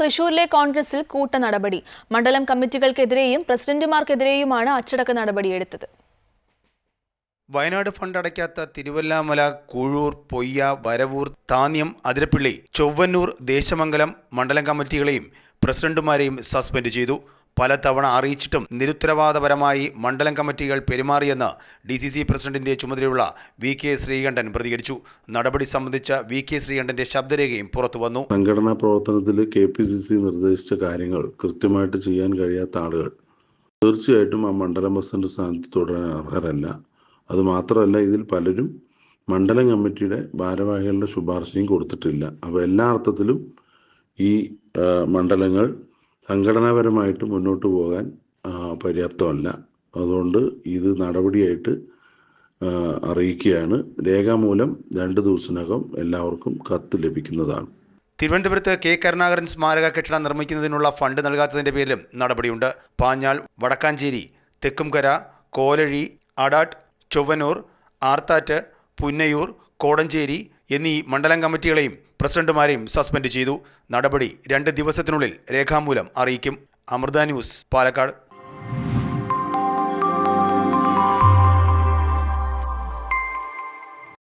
തൃശൂരിലെ കോൺഗ്രസിൽ കൂട്ട നടപടി. മണ്ഡലം കമ്മിറ്റികൾക്കെതിരെയും പ്രസിഡന്റുമാർക്കെതിരെയുമാണ് അച്ചടക്ക നടപടിയെടുത്തത്. വയനാട് ഫണ്ട് അടയ്ക്കാത്ത തിരുവല്ലാമല കൂഴൂർ പൊയ്യ വരവൂർ താന്യം അതിരപ്പിള്ളി ചൊവ്വന്നൂർ ദേശമംഗലം മണ്ഡലം കമ്മിറ്റികളെയും പ്രസിഡന്റുമാരെയും സസ്പെൻഡ് ചെയ്തു. പലതവണ അറിയിച്ചിട്ടും നിരുത്തരവാദപരമായി മണ്ഡലം കമ്മിറ്റികൾ പെരുമാറിയെന്ന് ഡി സി സി പ്രസിഡന്റിന്റെ ചുമതലയുള്ള വി കെ ശ്രീകണ്ഠൻ പ്രതികരിച്ചു. നടപടി സംബന്ധിച്ച വി കെ ശ്രീകണ്ഠന്റെ ശബ്ദരേഖയും പുറത്തുവന്നു. സംഘടനാ പ്രവർത്തനത്തിൽ കെ പി സി സി നിർദ്ദേശിച്ച കാര്യങ്ങൾ കൃത്യമായിട്ട് ചെയ്യാൻ കഴിയാത്ത ആളുകൾ തീർച്ചയായിട്ടും ആ മണ്ഡലം പ്രസിഡന്റ് സ്ഥാനത്ത് തുടരാൻ അർഹരല്ല. അതുമാത്രമല്ല ഇതിൽ പലരും മണ്ഡലം കമ്മിറ്റിയുടെ ഭാരവാഹികളുടെ ശുപാർശയും കൊടുത്തിട്ടില്ല. അപ്പോൾ എല്ലാ അർത്ഥത്തിലും ഈ മണ്ഡലങ്ങൾ സംഘടനാപരമായിട്ട് മുന്നോട്ട് പോകാൻ പര്യാപ്തമല്ല. അതുകൊണ്ട് ഇത് നടപടിയായിട്ട് അറിയിക്കുകയാണ്. രേഖാമൂലം രണ്ട് ദിവസത്തിനകം എല്ലാവർക്കും കത്ത് ലഭിക്കുന്നതാണ്. തിരുവനന്തപുരത്ത് കെ. കരുണാകരൻ സ്മാരക കെട്ടിടം നിർമ്മിക്കുന്നതിനുള്ള ഫണ്ട് നൽകാത്തതിന്റെ പേരിലും നടപടിയുണ്ട്. പാഞ്ഞാൾ വടക്കാഞ്ചേരി തെക്കുംകര കോലഴി അടാട്ട് ചൊവ്വനൂർ ആർത്താറ്റ് പുന്നയൂർ കോടഞ്ചേരി എന്നീ മണ്ഡലം കമ്മിറ്റികളെയും പ്രസിഡന്റുമാരെയും സസ്പെൻഡ് ചെയ്തു. നടപടി രണ്ട് ദിവസത്തിനുള്ളിൽ രേഖാമൂലം അറിയിക്കും. അമൃത ന്യൂസ് പാലക്കാട്.